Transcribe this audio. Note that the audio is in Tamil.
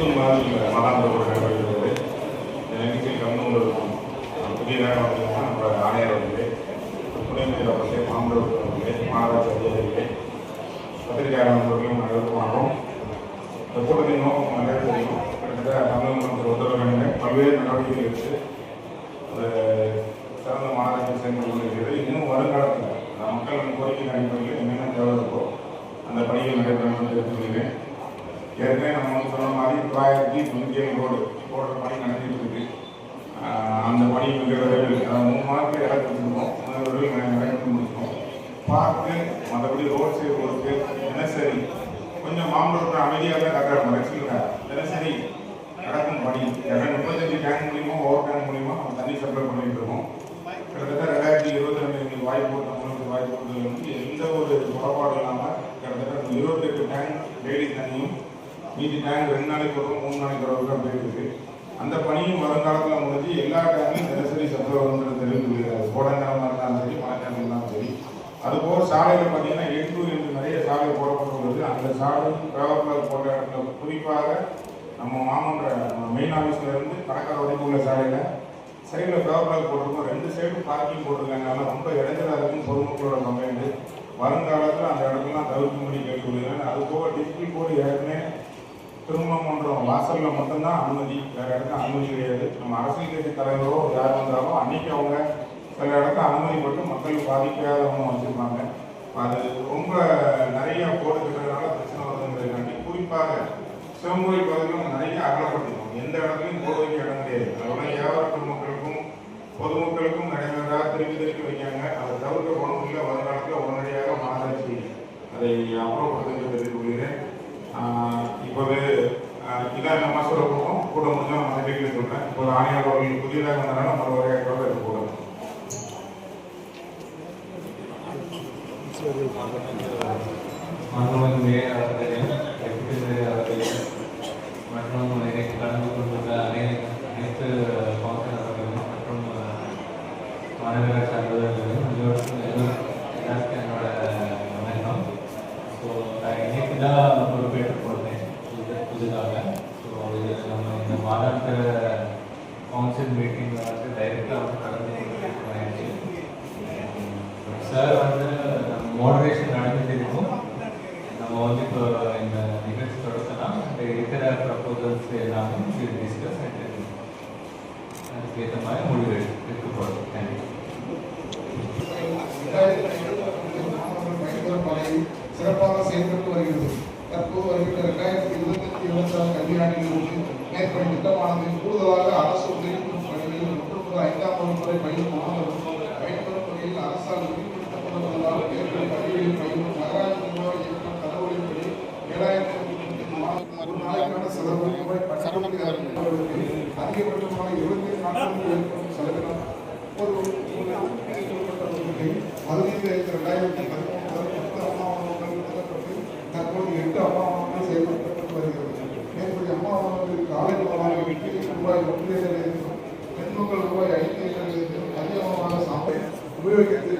ஜூன் மாதத்தில் மகாந்தபுரம் நடைபெறுகிறது இந்த நிகழ்ச்சியில் கலந்து கொண்டிருக்கும் புதியதாக வந்திருக்கோம் நம்ம ஆணையர் அவர்களே துணை மேயர் அவர்களே மாமல்லர் அவர்களே மாநகராட்சி அதிகாரிகளே பத்திரிகையாளர் நண்பர்களும் அனைவருக்கும் ஏற்கனவே நம்ம வந்து சொன்ன மாதிரி தொள்ளாயிரத்தி தொண்ணூற்றி ஏழு ரோடு போடுற பணி நடந்துட்டு இருக்கு. அந்த பணி மிக விரைவில் மூணு மாதத்தில் இறக்கி வச்சிருக்கோம் மூணு விரைவில் நிறைவேற்றி முடிச்சிருக்கோம். பார்த்து மற்றபடி ரோட் சைடு ஒர்க்கு தினசரி கொஞ்சம் மாம்பழத்தில் அமைதியாக தான் கட்டுறாங்க ரசிகங்க தினசரி நடக்கும் பணி. இரநூத்தி முப்பத்தஞ்சு டேங்க் மூலியமா ஓவர் டேங்க் மூலியமா நம்ம தண்ணி சப்ளை பண்ணிட்டு இருக்கோம். கிட்டத்தட்ட ரெண்டாயிரத்தி இருபத்தி ரெண்டு எங்களுக்கு வாய்ப்பு நம்மளுக்கு வாய்ப்பு கொடுத்தது வந்து எந்த ஒரு குறைபாடும் இல்லாமல் கிட்டத்தட்ட இருபத்தெட்டு டேங்க் மீதி டேங்க் ரெண்டு நாளைக்கு வரும் மூணு நாளைக்கு வரும் தான் போயிட்டு இருக்கு. அந்த பணியும் வருங்காலத்தில் முடிஞ்சு எல்லா டேங்கும் தினசரி சப்ளை வரும்ன்றது தெரிவித்துள்ளார் கோடை நேரமாக இருந்தாலும் சரி மழை நேரம் இருந்தாலும் சரி. அதுபோக சாலையில் பார்த்தீங்கன்னா எட்டு என்று நிறைய சாலை போடப்பட்டுள்ளது. அந்த சாலை டெவலப்பர் போட்ட இடத்துல குறிப்பாக நம்ம மாமன்ற மெயின் ஆஃபீஸ்லேருந்து கடற்கரை வரைக்கும் உள்ள சாலையில் சைடில் டெவலப்பர் போட்டிருக்கோம். ரெண்டு சைடும் பார்க்கிங் போட்டிருக்காங்க ரொம்ப இடைஞ்சலாக இருக்கும் பொதுமக்களோட கம்ப்ளைண்ட் வருங்காலத்தில் அந்த இடத்துலாம் தவிர்க்கும்படி கேட்டுக்கொள்கிறேன். அது போக போர்டு ஏற்கனவே திருமணம் மன்றம் வாசலில் மட்டும்தான் அனுமதி. வேறு இடத்துல அனுமதி கிடையாது. நம்ம அரசியல் கட்சி தலைவரோ யார் வந்தாலும் அன்னைக்கு அவங்க சில இடத்துல அனுமதி மட்டும் மக்கள் பாதிக்காதவங்க வச்சுருப்பாங்க. அது ரொம்ப நிறைய போர்டு பிரச்சனை வருதுங்கிறதுக்காண்டி குறிப்பாக சிவமுறை பகுதியில் நிறைய அகலப்பட்டிருக்கும் எந்த இடத்துலையும் போட வைக்க இடம் கிடையாது. அதோட வியாபார பொதுமக்களுக்கும் பொதுமக்களுக்கும் நடைமுறையாக திருப்பி திருப்பி வைக்காங்க. அதை தவிர்க்க போனோம் இல்லை. வருங்காலத்தில் உடனடியாக மாநகராட்சி அதை அப்புறப்படுத்துங்க ஆஹ் இதான் நம்ம சொல்ல போகிறோம் கூட முடிஞ்சால் நம்ம கேள்வி சொல்கிறேன் இப்போது ஆணையாளர் அவர்கள் புதியதாக வந்தனால மறு உரையாற்றோடு இருக்க போகிறோம் மாண்புமிகு மேயர் அவர்களே மேயர் மற்றும் கலந்து கொண்டுள்ள அனை அனைத்து கவுன்சிலர் அவர்களும் மற்றும் மாநகராட்சி அலுவலர்களும் எல்லோருக்கும் எல்லாருக்கும் என்னோட வணக்கம். ஸோ நான் இன்னைக்கு தான் பொறுப்பேற்றுக் கொண்டேன் புது ஸோ இது நம்ம இந்த மாநாட்டு கவுன்சில் மீட்டிங்கில் வந்து டைரெக்டாக வந்து கலந்து சார் வந்து நம்ம மோடரேஷன் நடந்துட்டு இருக்கும். நம்ம வந்து இப்போ இந்த நிகழ்ச்சி தொடக்கலாம் இந்த இருக்கிற ப்ரப்போசல்ஸ் எல்லாமே டிஸ்கஸ் அதுக்கேற்ற மாதிரி முடிவு எடுக்கப்படும் தேங்க்யூ சிறப்பாக செயல்பட்டு வருகிறது. தற்போது வருகின்ற இரண்டாயிரத்தி இருபத்தஞ்சு இருபத்தி ஆறு கல்வியாண்டிலிருந்து மேற்படி திட்டமானது கூடுதலாக அரசு உதவி பெறும் பணிகளில் ஐந்தாம் வகுப்பு வரை பயிலும் மாணவர்கள் பயன்பெறும் வகையில் அரசால் உறுதிப்படுத்தப்பட்டுள்ளதால் மேற்படி பள்ளிகளில் பயிலும் நகராட்சி நிர்வாக இயக்கம் தகவலின்படி ஏழாயிரத்தி முப்பத்தி ஒரு நாளைக்கான செலவு ரூபாய் பன்னெண்டு அதிகபட்சமாக இருபத்தி நான்கு ஏற்படும் செலவினம் ஒரு தற்போது அம்மா அம்மாவனங்கள் செயல்படுத்தப்பட்டு வருகிறது மேற்படி அம்மாவனங்களுக்கு காலை உணவாக வெற்றி ரூபாய் ஒன்று பெண்மக்கள் ரூபாய் ஐந்து அதிகமாக சாப்பிட உபயோகித்து